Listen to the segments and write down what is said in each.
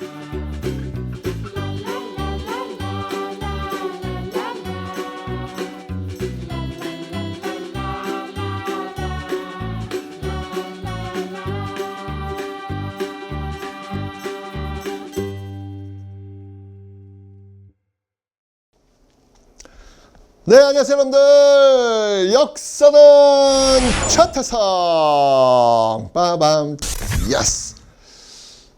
네, 안녕하세요, 여러분들. 역사는 차태상. 빠밤. 예스.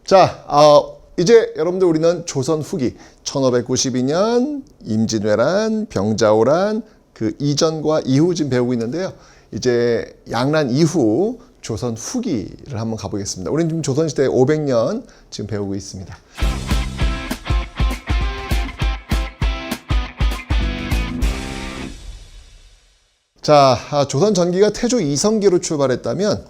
자, 어, 이제 여러분들 우리는 조선 후기 1592년 임진왜란, 병자호란 그 이전과 이후 지금 배우고 있는데요. 이제 양란 이후 조선 후기를 한번 가보겠습니다. 우리는 지금 조선시대 500년 지금 배우고 있습니다. 자, 아, 조선 전기가 태조 이성계로 출발했다면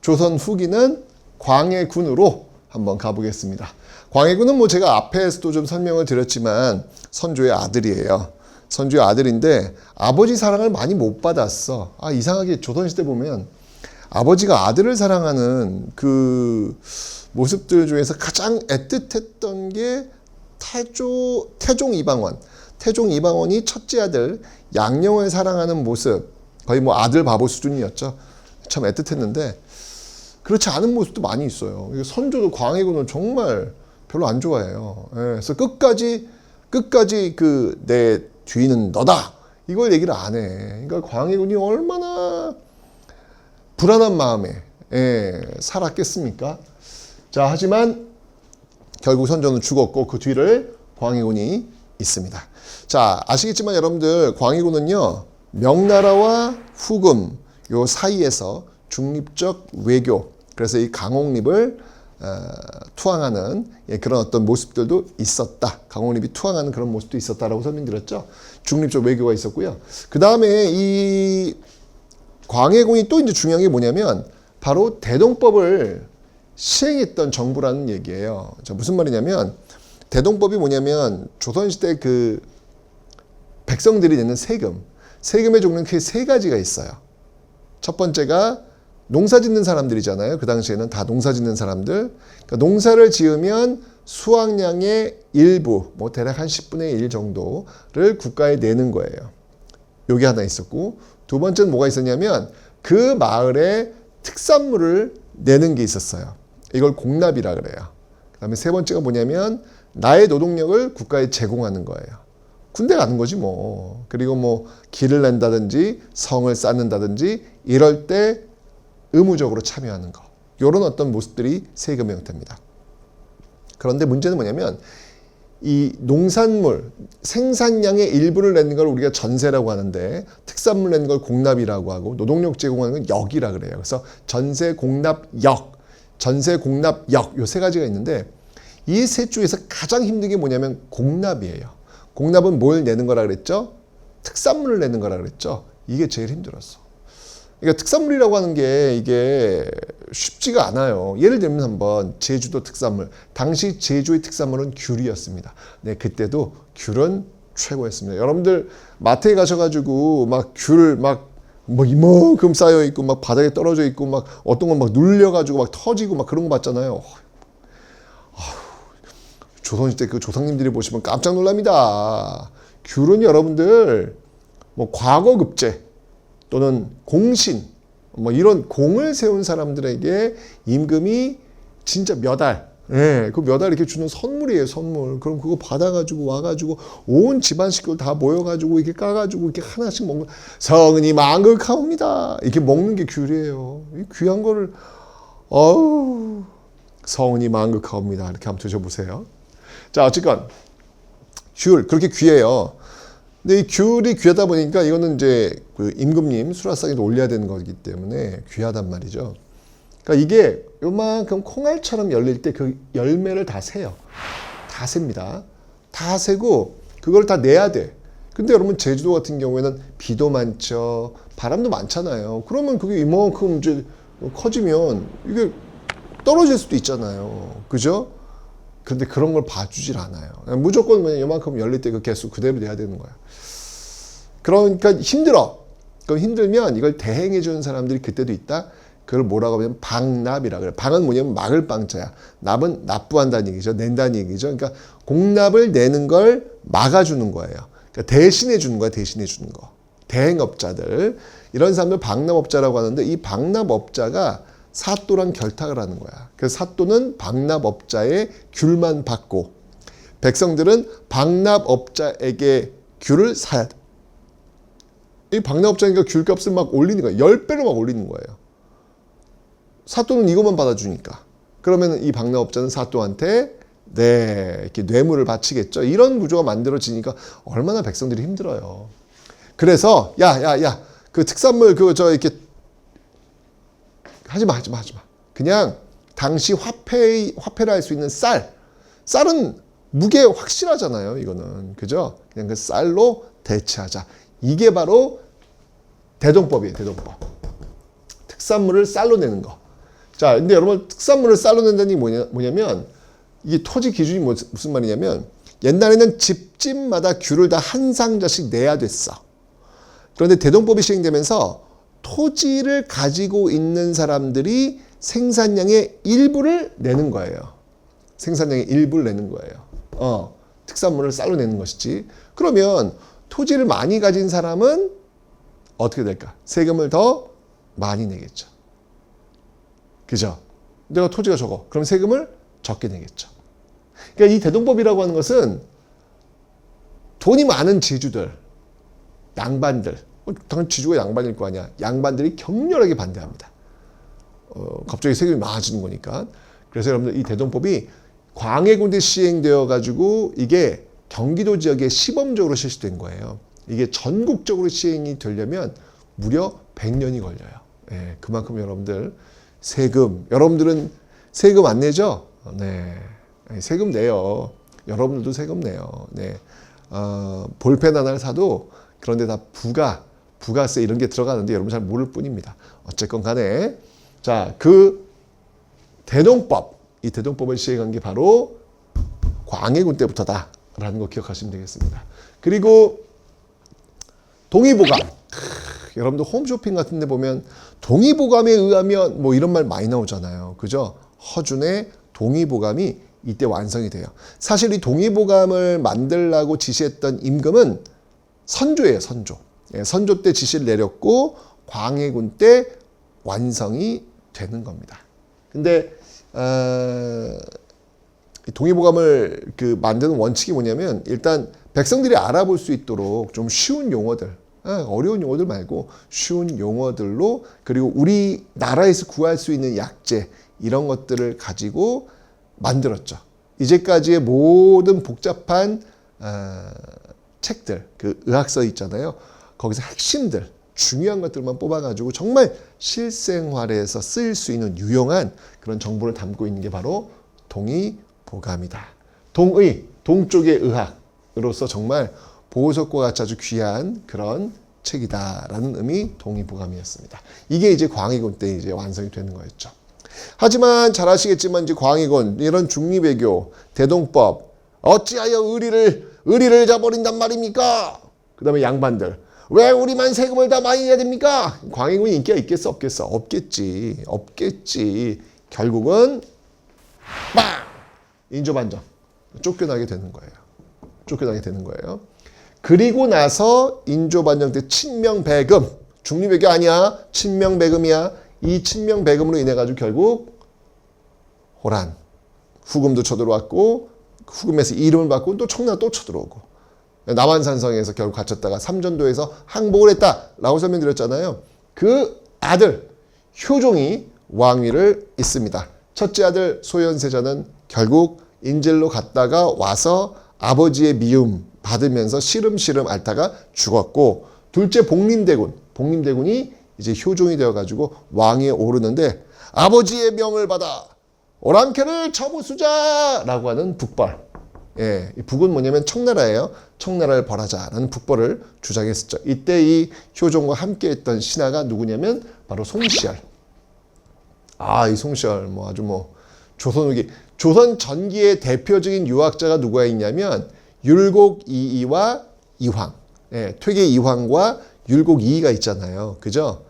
조선 후기는 광해군으로 한번 가보겠습니다. 광해군은 뭐 제가 앞에서도 좀 설명을 드렸지만 선조의 아들이에요. 선조의 아들인데 아버지 사랑을 많이 못 받았어. 아, 이상하게 조선시대 보면 아버지가 아들을 사랑하는 그 모습들 중에서 가장 애틋했던 게 태조, 태종 이방원. 태종 이방원이 첫째 아들 양령을 사랑하는 모습 거의 뭐 아들 바보 수준이었죠. 참 애틋했는데 그렇지 않은 모습도 많이 있어요. 선조도 광해군을 정말 별로 안 좋아해요. 예, 그래서 끝까지 끝까지 그내 뒤는 너다 이걸 얘기를 안 해. 그러니까 광해군이 얼마나 불안한 마음에 예, 살았겠습니까? 자 하지만 결국 선조는 죽었고 그 뒤를 광해군이 있습니다. 자 아시겠지만 여러분들 광해군은요 명나라와 후금 요 사이에서 중립적 외교 그래서 이 강홍립을 어, 투항하는 예, 그런 어떤 모습들도 있었다. 강홍립이 투항하는 그런 모습도 있었다라고 설명드렸죠. 중립적 외교가 있었고요. 그 다음에 이 광해군이 또 이제 중요한 게 뭐냐면 바로 대동법을 시행했던 정부라는 얘기예요. 자, 무슨 말이냐면 대동법이 뭐냐면 조선시대 그 백성들이 내는 세금, 세금의 종류는 크게 세 가지가 있어요. 첫 번째가 농사 짓는 사람들이잖아요. 그 당시에는 다 농사 짓는 사람들. 그러니까 농사를 지으면 수확량의 일부, 뭐 대략 한 10분의 1 정도를 국가에 내는 거예요. 요게 하나 있었고, 두 번째는 뭐가 있었냐면 그 마을에 특산물을 내는 게 있었어요. 이걸 공납이라 그래요. 그 다음에 세 번째가 뭐냐면 나의 노동력을 국가에 제공하는 거예요. 군대 가는 거지 뭐. 그리고 뭐 길을 낸다든지 성을 쌓는다든지 이럴 때 의무적으로 참여하는 거. 이런 어떤 모습들이 세금의 형태입니다. 그런데 문제는 뭐냐면 이 농산물 생산량의 일부를 내는 걸 우리가 전세라고 하는데 특산물 내는 걸 공납이라고 하고 노동력 제공하는 건 역이라 그래요. 그래서 전세 공납 역, 전세 공납 역 요 세 가지가 있는데 이세 중에서 가장 힘든 게 뭐냐면 공납이에요. 공납은 뭘 내는 거라 그랬죠? 특산물을 내는 거라 그랬죠? 이게 제일 힘들었어. 그러니까 특산물이라고 하는 게 이게 쉽지가 않아요. 예를 들면 한번 제주도 특산물. 당시 제주의 특산물은 귤이었습니다. 네, 그때도 귤은 최고였습니다. 여러분들 마트에 가셔가지고 막 귤 막 뭐 이만큼 쌓여 있고 막 바닥에 떨어져 있고 막 어떤 건 막 눌려가지고 막 터지고 막 그런 거 봤잖아요. 조선시대 그 조상님들이 보시면 깜짝 놀랍니다. 귤은 여러분들 뭐 과거 급제 또는 공신 뭐 이런 공을 세운 사람들에게 임금이 진짜 몇 알, 예, 그 몇 알 이렇게 주는 선물이에요, 선물. 그럼 그거 받아가지고 와가지고 온 집안 식구들 다 모여가지고 이렇게 까가지고 이렇게 하나씩 먹는 성은이 망극하옵니다. 이렇게 먹는 게 귤이에요. 이 귀한 거를 어우 성은이 망극하옵니다. 이렇게 한번 드셔보세요. 자, 어쨌건 귤 그렇게 귀해요. 근데 이 귤이 귀하다 보니까 이거는 이제 그 임금님 수라상에도 올려야 되는 거기 때문에 귀하단 말이죠. 그러니까 이게 요만큼 콩알처럼 열릴 때 그 열매를 다 세요. 다 셉니다. 다 세고 그걸 다 내야 돼. 근데 여러분 제주도 같은 경우에는 비도 많죠. 바람도 많잖아요. 그러면 그게 이만큼 이제 커지면 이게 떨어질 수도 있잖아요. 그죠? 근데 그런 걸 봐주질 않아요. 무조건 그냥 이만큼 열릴 때 그 개수 그대로 내야 되는 거야. 그러니까 힘들어. 그럼 힘들면 이걸 대행해 주는 사람들이 그때도 있다. 그걸 뭐라고 하면 방납이라 그래요. 방은 뭐냐면 막을 방자야. 납은 납부한다는 얘기죠. 낸다는 얘기죠. 그러니까 공납을 내는 걸 막아주는 거예요. 그러니까 대신해 주는 거야. 대신해 주는 거. 대행업자들 이런 사람들 방납업자라고 하는데 이 방납업자가 사또랑 결탁을 하는 거야. 그래서 사또는 방납업자의 귤만 받고 백성들은 방납업자에게 귤을 사야 돼. 이 방납업자니까 귤값을 막 올리는 거야. 10배로 막 올리는 거예요. 사또는 이것만 받아주니까. 그러면 이 방납업자는 사또한테 네, 이렇게 뇌물을 바치겠죠. 이런 구조가 만들어지니까 얼마나 백성들이 힘들어요. 그래서 야, 야, 야, 그 특산물 그거 저 이렇게 하지 마, 하지 마, 하지 마. 그냥 당시 화폐 화폐를 할 수 있는 쌀. 쌀은 무게 확실하잖아요. 이거는 그죠? 그냥 그 쌀로 대체하자. 이게 바로 대동법이에요. 대동법. 특산물을 쌀로 내는 거. 자, 근데 여러분 특산물을 쌀로 낸다는 게 뭐냐, 뭐냐면 이게 토지 기준이 뭐- 무슨 말이냐면 옛날에는 집집마다 귤을 다 한 상자씩 내야 됐어. 그런데 대동법이 시행되면서 토지를 가지고 있는 사람들이 생산량의 일부를 내는 거예요. 생산량의 일부를 내는 거예요. 어, 특산물을 쌀로 내는 것이지. 그러면 토지를 많이 가진 사람은 어떻게 될까? 세금을 더 많이 내겠죠. 그죠? 내가 토지가 적어. 그럼 세금을 적게 내겠죠. 그러니까 이 대동법이라고 하는 것은 돈이 많은 지주들, 양반들, 어, 당연 지주가 양반일 거 아니야. 양반들이 격렬하게 반대합니다. 어, 갑자기 세금이 많아지는 거니까. 그래서 여러분들 이 대동법이 광해군대 시행되어 가지고 이게 경기도 지역에 시범적으로 실시된 거예요. 이게 전국적으로 시행이 되려면 무려 100년이 걸려요. 예, 그만큼 여러분들 세금, 여러분들은 세금 안 내죠? 네. 예, 세금 내요. 여러분들도 세금 내요. 네. 어, 볼펜 하나를 사도 그런데 다 부가, 부가세 이런 게 들어가는데 여러분 잘 모를 뿐입니다. 어쨌건 간에 자, 그 대동법, 이 대동법을 시행한 게 바로 광해군 때부터다라는 거 기억하시면 되겠습니다. 그리고 동의보감. 크, 여러분들 홈쇼핑 같은 데 보면 동의보감에 의하면 뭐 이런 말 많이 나오잖아요. 그죠? 허준의 동의보감이 이때 완성이 돼요. 사실 이 동의보감을 만들라고 지시했던 임금은 선조예요, 선조. 예, 선조 때 지시를 내렸고 광해군 때 완성이 되는 겁니다. 근데 어, 이 동의보감을 그 만드는 원칙이 뭐냐면 일단 백성들이 알아볼 수 있도록 좀 쉬운 용어들, 아, 어려운 용어들 말고 쉬운 용어들로 그리고 우리 나라에서 구할 수 있는 약재 이런 것들을 가지고 만들었죠. 이제까지의 모든 복잡한 어, 책들, 그 의학서 있잖아요. 거기서 핵심들, 중요한 것들만 뽑아가지고 정말 실생활에서 쓰일 수 있는 유용한 그런 정보를 담고 있는 게 바로 동의보감이다. 동의, 동쪽의 의학으로서 정말 보호석과 같이 아주 귀한 그런 책이다라는 의미 동의보감이었습니다. 이게 이제 광해군 때 이제 완성이 되는 거였죠. 하지만 잘 아시겠지만 이제 광해군 이런 중립외교 대동법 어찌하여 의리를 의리를 저버린단 말입니까? 그다음에 양반들 왜 우리만 세금을 다 많이 내야 됩니까? 광해군이 인기가 있겠어 없겠어? 없겠지. 없겠지. 결국은 빵! 인조반정. 쫓겨나게 되는 거예요. 쫓겨나게 되는 거예요. 그리고 나서 인조반정 때 친명배금. 중립외교 아니야. 친명배금이야. 이 친명배금으로 인해 가지고 결국 호란. 후금도 쳐들어왔고 후금에서 이름을 받고 또 청나 또 쳐들어오고 남한산성에서 결국 갇혔다가 삼전도에서 항복을 했다라고 설명드렸잖아요. 그 아들 효종이 왕위를 잇습니다. 첫째 아들 소현세자는 결국 인질로 갔다가 와서 아버지의 미움 받으면서 시름시름 앓다가 죽었고 둘째 복림대군 복림대군이 이제 효종이 되어가지고 왕위에 오르는데 아버지의 명을 받아 오랑캐를 처부수자라고 하는 북벌. 예, 이 북은 뭐냐면 청나라예요. 청나라를 벌하자라는 북벌을 주장했었죠. 이때 이 효종과 함께했던 신하가 누구냐면 바로 송시열. 아, 이 송시열 뭐 아주 뭐 조선 후기 조선 전기의 대표적인 유학자가 누가 있냐면 율곡 이이와 이황. 예, 퇴계 이황과 율곡 이이가 있잖아요. 그죠?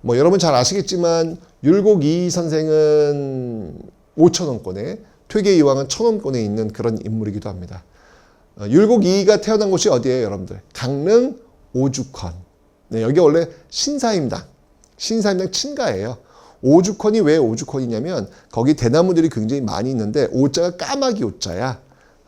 뭐 여러분 잘 아시겠지만 율곡 이 선생은 5천 원권에 퇴계 이황은 천 원권에 있는 그런 인물이기도 합니다. 어, 율곡 이가 태어난 곳이 어디예요, 여러분들? 강릉 오죽헌. 네, 여기 원래 신사임당, 신사임당 친가예요. 오죽헌이 왜 오죽헌이냐면 거기 대나무들이 굉장히 많이 있는데 오자가 까마귀 오자야.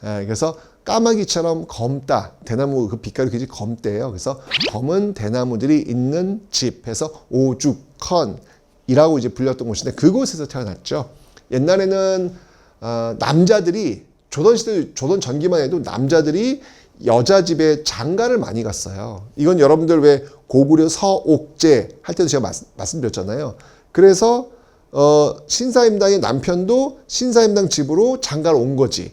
예, 그래서 까마귀처럼 검다 대나무 그 빛깔이 굉장히 검대요. 그래서 검은 대나무들이 있는 집 해서 오죽헌이라고 이제 불렸던 곳인데 그곳에서 태어났죠. 옛날에는 어, 남자들이 조선 시대 조선 전기만 해도 남자들이 여자 집에 장가를 많이 갔어요. 이건 여러분들 왜 고구려 서옥제 할 때도 제가 말씀, 말씀드렸잖아요. 그래서 어, 신사임당의 남편도 신사임당 집으로 장가를 온 거지.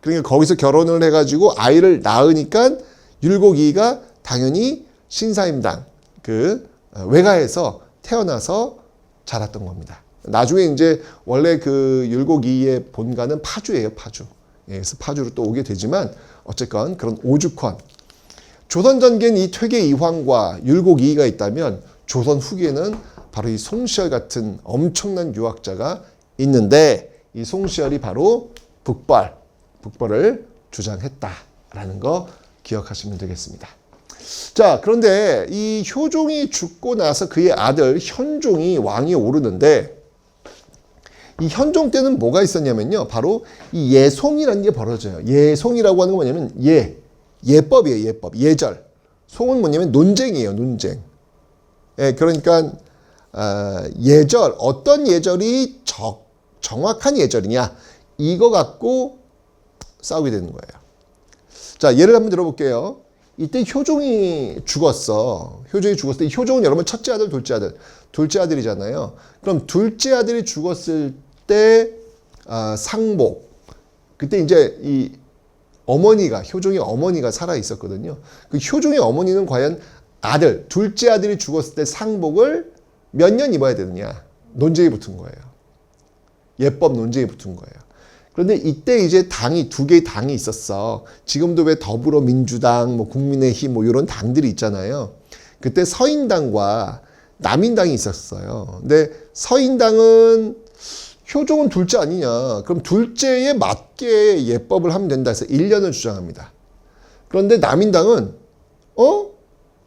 그러니까 거기서 결혼을 해가지고 아이를 낳으니까 율곡이가 당연히 신사임당 그 어, 외가에서 태어나서 자랐던 겁니다. 나중에 이제 원래 그 율곡이의 본가는 파주예요, 파주. 예, 그래서 파주로 또 오게 되지만 어쨌건 그런 오죽헌 조선 전기엔 이 퇴계 이황과 율곡 이이가 있다면 조선 후기에는 바로 이 송시열 같은 엄청난 유학자가 있는데 이 송시열이 바로 북벌, 북벌을 주장했다라는 거 기억하시면 되겠습니다. 자, 그런데 이 효종이 죽고 나서 그의 아들 현종이 왕이 오르는데 이 현종 때는 뭐가 있었냐면요. 바로 이 예송이라는 게 벌어져요. 예송이라고 하는 건 뭐냐면 예, 예법이에요. 예법, 예절. 송은 뭐냐면 논쟁이에요. 논쟁. 예, 그러니까 아, 예절 어떤 예절이 적, 정확한 예절이냐 이거 갖고 싸우게 되는 거예요. 자, 예를 한번 들어볼게요. 이때 효종이 죽었어. 효종이 죽었을 때 효종은 여러분 첫째 아들, 둘째 아들, 둘째 아들이잖아요. 그럼 둘째 아들이 죽었을 때 아, 상복 그때 이제 이 어머니가 효종의 어머니가 살아 있었거든요. 그 효종의 어머니는 과연 아들 둘째 아들이 죽었을 때 상복을 몇 년 입어야 되느냐 논쟁이 붙은 거예요. 예법 논쟁이 붙은 거예요. 그런데 이때 이제 당이 두 개의 당이 있었어. 지금도 왜 더불어민주당, 뭐 국민의힘 뭐 이런 당들이 있잖아요. 그때 서인당과 남인당이 있었어요. 근데 서인당은 효종은 둘째 아니냐. 그럼 둘째에 맞게 예법을 하면 된다 해서 1년을 주장합니다. 그런데 남인당은 어?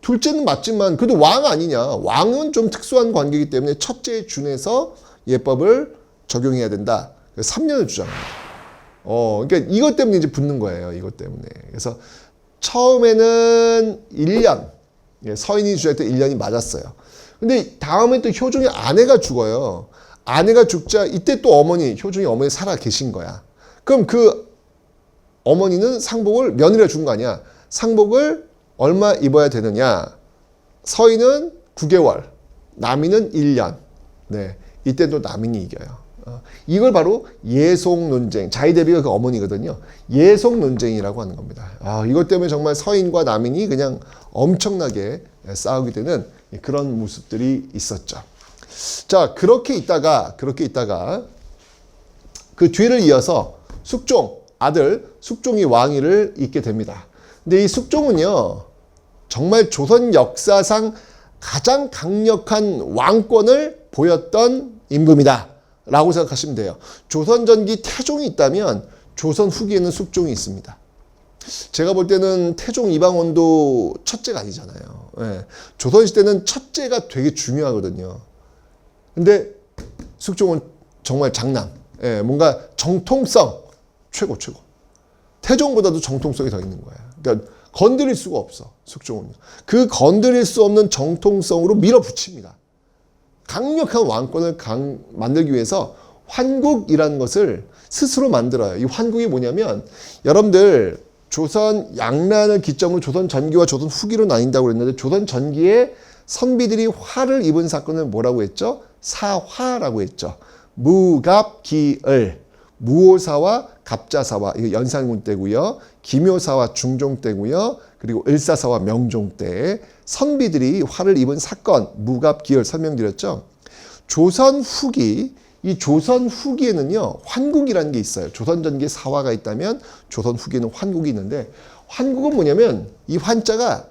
둘째는 맞지만 그래도 왕 아니냐. 왕은 좀 특수한 관계이기 때문에 첫째에 준해서 예법을 적용해야 된다. 3년을 주장합니다. 어, 그러니까 이것 때문에 이제 붙는 거예요. 이것 때문에. 그래서 처음에는 1년, 예, 서인이 주장할 때 1년이 맞았어요. 근데 다음에 또 효종의 아내가 죽어요. 아내가 죽자 이때 또 어머니, 효종의 어머니 살아 계신 거야. 그럼 그 어머니는 상복을 며느리가 준 거 아니야. 상복을 얼마 입어야 되느냐. 서인은 9개월, 남인은 1년. 네. 이때 또 남인이 이겨요. 어, 이걸 바로 예속 논쟁, 자이 대비가 그 어머니거든요. 예속 논쟁이라고 하는 겁니다. 아, 이것 때문에 정말 서인과 남인이 그냥 엄청나게 싸우게 되는 그런 모습들이 있었죠. 자, 그렇게 있다가, 그렇게 있다가 그 뒤를 이어서 숙종, 아들 숙종이 왕위를 잇게 됩니다. 근데 이 숙종은요, 정말 조선 역사상 가장 강력한 왕권을 보였던 임금이다. 라고 생각하시면 돼요. 조선 전기 태종이 있다면 조선 후기에는 숙종이 있습니다. 제가 볼 때는 태종 이방원도 첫째가 아니잖아요. 예. 조선 시대는 첫째가 되게 중요하거든요. 근데 숙종은 정말 장남. 예. 뭔가 정통성 최고 최고. 태종보다도 정통성이 더 있는 거야. 그러니까 건드릴 수가 없어. 숙종은. 그 건드릴 수 없는 정통성으로 밀어붙입니다. 강력한 왕권을 강, 만들기 위해서 환국이라는 것을 스스로 만들어요. 이 환국이 뭐냐면 여러분들 조선 양란을 기점으로 조선 전기와 조선 후기로 나뉜다고 그랬는데 조선 전기에 선비들이 화를 입은 사건을 뭐라고 했죠? 사화라고 했죠. 무갑기을 무오사와 갑자사와 이거 연산군 때고요. 기묘사와 중종 때고요. 그리고 을사사와 명종 때 선비들이 화를 입은 사건 무갑기을 설명드렸죠. 조선 후기 이 조선 후기에는요 환국이라는 게 있어요. 조선 전기에 사화가 있다면 조선 후기에는 환국이 있는데 환국은 뭐냐면 이 환자가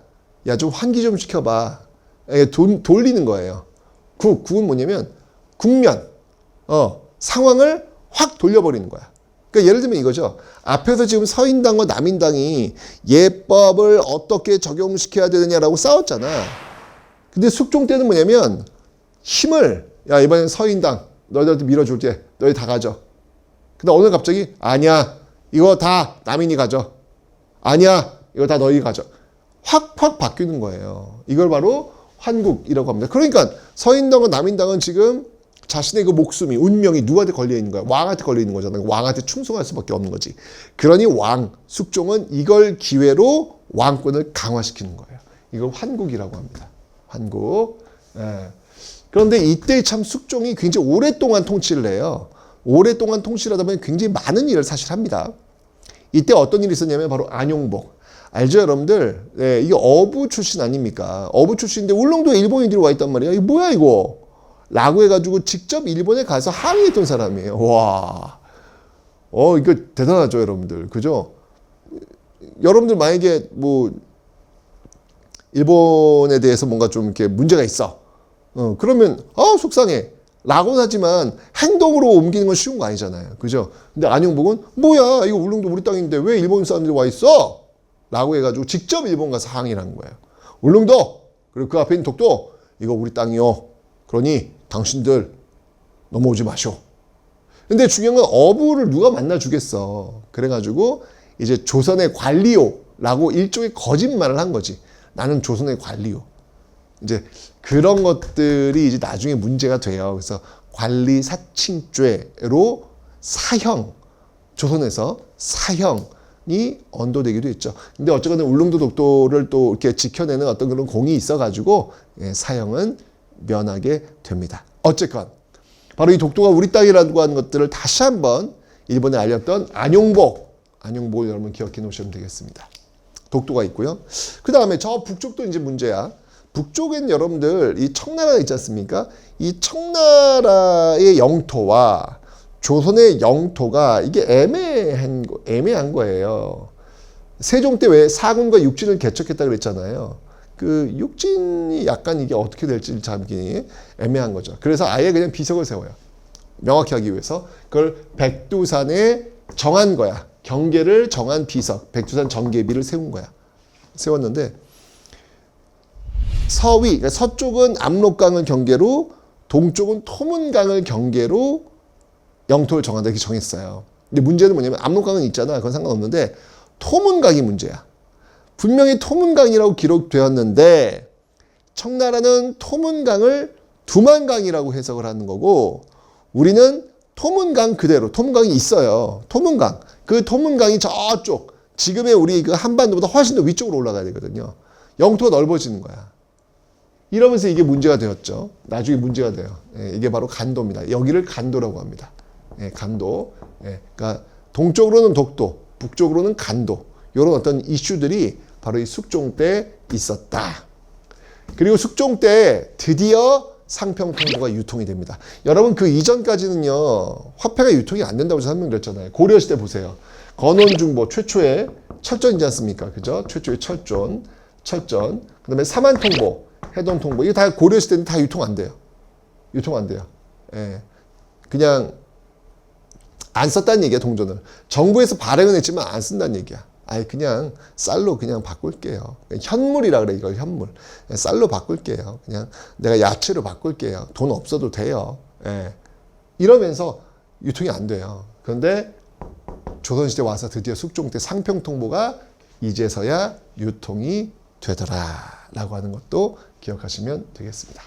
야 좀 환기 좀 시켜봐. 예, 돈, 돌리는 거예요. 국, 국은 뭐냐면 국면, 어, 상황을 확 돌려버리는 거야. 그러니까 예를 들면 이거죠. 앞에서 지금 서인당과 남인당이 예법을 어떻게 적용시켜야 되느냐라고 싸웠잖아. 근데 숙종 때는 뭐냐면 힘을 야 이번엔 서인당 너희들한테 밀어줄게. 너희 다 가져. 근데 오늘 갑자기 아니야 이거 다 남인이 가져. 아니야 이거 다 너희 가져. 확확 바뀌는 거예요. 이걸 바로 환국이라고 합니다. 그러니까 서인당과 남인당은 지금 자신의 그 목숨이 운명이 누구한테 걸려 있는 거야? 왕한테 걸려 있는 거잖아요. 왕한테 충성할 수밖에 없는 거지. 그러니 왕 숙종은 이걸 기회로 왕권을 강화시키는 거예요. 이걸 환국이라고 합니다. 환국. 예. 그런데 이때 참 숙종이 굉장히 오랫동안 통치를 해요. 오랫동안 통치를 하다 보면 굉장히 많은 일을 사실 합니다. 이때 어떤 일이 있었냐면 바로 안용복. 알죠, 여러분들? 네, 이게 어부 출신 아닙니까? 어부 출신인데 울릉도에 일본인들이 와 있단 말이야. 이거 뭐야, 이거? 라고 해가지고 직접 일본에 가서 항의했던 사람이에요. 와. 어, 이거 대단하죠, 여러분들. 그죠? 여러분들 만약에 뭐, 일본에 대해서 뭔가 좀 이렇게 문제가 있어. 어, 그러면, 아, 속상해. 라고는 하지만 행동으로 옮기는 건 쉬운 거 아니잖아요. 그죠? 근데 안용복은 뭐야, 이거 울릉도 우리 땅인데 왜 일본 사람들이 와 있어? 라고 해가지고 직접 일본 가서 항의를 한 거예요. 울릉도! 그리고 그 앞에 있는 독도! 이거 우리 땅이요. 그러니 당신들 넘어오지 마쇼. 근데 중요한 건 어부를 누가 만나 주겠어. 그래가지고 이제 조선의 관리요라고 일종의 거짓말을 한 거지. 나는 조선의 관리요. 이제 그런 것들이 이제 나중에 문제가 돼요. 그래서 관리 사칭죄로 사형 조선에서 사형 이 언도되기도 했죠. 근데 어쨌거나 울릉도 독도를 또 이렇게 지켜내는 어떤 그런 공이 있어가지고 예, 사형은 면하게 됩니다. 어쨌건 바로 이 독도가 우리 땅이라고 하는 것들을 다시 한번 일본에 알렸던 안용복 안용복을 여러분 기억해 놓으시면 되겠습니다. 독도가 있고요. 그 다음에 저 북쪽도 이제 문제야. 북쪽엔 여러분들 이 청나라가 있지 않습니까? 이 청나라의 영토와 조선의 영토가 이게 애매한 거- 애매한 거예요. 세종 때 왜 사군과 육진을 개척했다 그랬잖아요. 그 육진이 약간 이게 어떻게 될지 참기 애매한 거죠. 그래서 아예 그냥 비석을 세워요. 명확히 하기 위해서 그걸 백두산에 정한 거야. 경계를 정한 비석, 백두산 정계비를 세운 거야. 세웠는데 서위, 그러니까 서쪽은 압록강을 경계로 동쪽은 토문강을 경계로 영토를 정한다 이렇게 정했어요. 근데 문제는 뭐냐면 압록강은 있잖아. 그건 상관없는데 토문강이 문제야. 분명히 토문강이라고 기록되었는데 청나라는 토문강을 두만강이라고 해석을 하는 거고 우리는 토문강 그대로 토문강이 있어요. 토문강 그 토문강이 저쪽 지금의 우리 그 한반도보다 훨씬 더 위쪽으로 올라가야 되거든요. 영토가 넓어지는 거야. 이러면서 이게 문제가 되었죠. 나중에 문제가 돼요. 예, 이게 바로 간도입니다. 여기를 간도라고 합니다. 예, 간도. 예, 그러니까 동쪽으로는 독도, 북쪽으로는 간도. 이런 어떤 이슈들이 바로 이 숙종 때 있었다. 그리고 숙종 때 드디어 상평통보가 유통이 됩니다. 여러분 그 이전까지는요 화폐가 유통이 안 된다고 설명드렸잖아요. 고려 시대 보세요. 건원중보 최초의 철전이지 않습니까? 그죠? 최초의 철전, 철전. 그다음에 사만통보, 해동통보 이게 다 고려 시대는 다 유통 안 돼요. 유통 안 돼요. 예. 그냥 안 썼다는 얘기야 동전을. 정부에서 발행은 했지만 안 쓴다는 얘기야. 아예 그냥 쌀로 그냥 바꿀게요. 현물이라 그래 이걸 현물. 쌀로 바꿀게요. 그냥 내가 야채로 바꿀게요. 돈 없어도 돼요. 예. 이러면서 유통이 안 돼요. 그런데 조선시대 와서 드디어 숙종 때 상평통보가 이제서야 유통이 되더라 라고 하는 것도 기억하시면 되겠습니다.